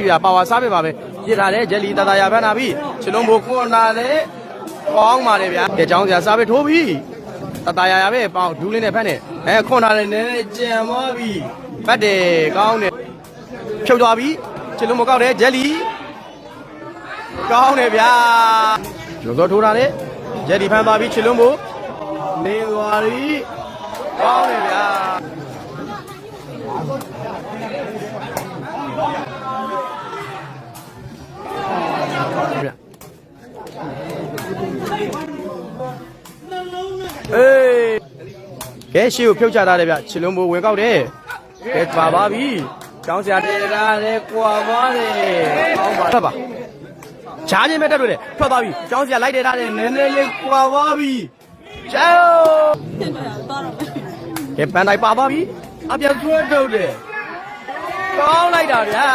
ပြီဗျာပါဝါစားပဲပါပဲပြစ်ထားတယ်ဂျယ်လီတတရာဖမ်းလာပြီချလုံးဘိုခွန်လာတယ်ကောင်းပါလေဗျာကြကြောင်းစရာစားပဲထိုးပြီတတရာရပဲပေါင်းဒူးလေးနဲ့ဖမ်းတယ်အဲခွန်လာတယ်နည်းနည်းကြံသွားပြီဖတ်တယ်ကောင်းတယ်ဖြုတ်သွားပြီချလုံးဘိုကောက်တယ်ဂျယ်လီကောင်းတယ်ဗျာကျော်စောထိုးတာလေဂျယ်လီဖမ်းသွားပြီချလုံးဘိုနေသွားပြီကောင်းတယ်ဗျာဗျ အေးကဲရှေ့ကိုဖြုတ်ချထားတယ်ဗျခြေလုံးဘိုးဝင်ကောက်တယ်ကဲပါပါပြီကျောင်းစရာတေရာလေကွာပါတယ်ကောင်းပါထွက်ပါချားချင်းပဲတက်တွေ့တယ်ထွက်သွားပြီကျောင်းစရာလိုက်တယ်ထားတယ်နည်းနည်းလေးကွာပါပြီချောကဲပန်တိုင်းပါပါပြီအပြန်ဆွဲထုတ်တယ်ကောင်းလိုက်တာဗျာ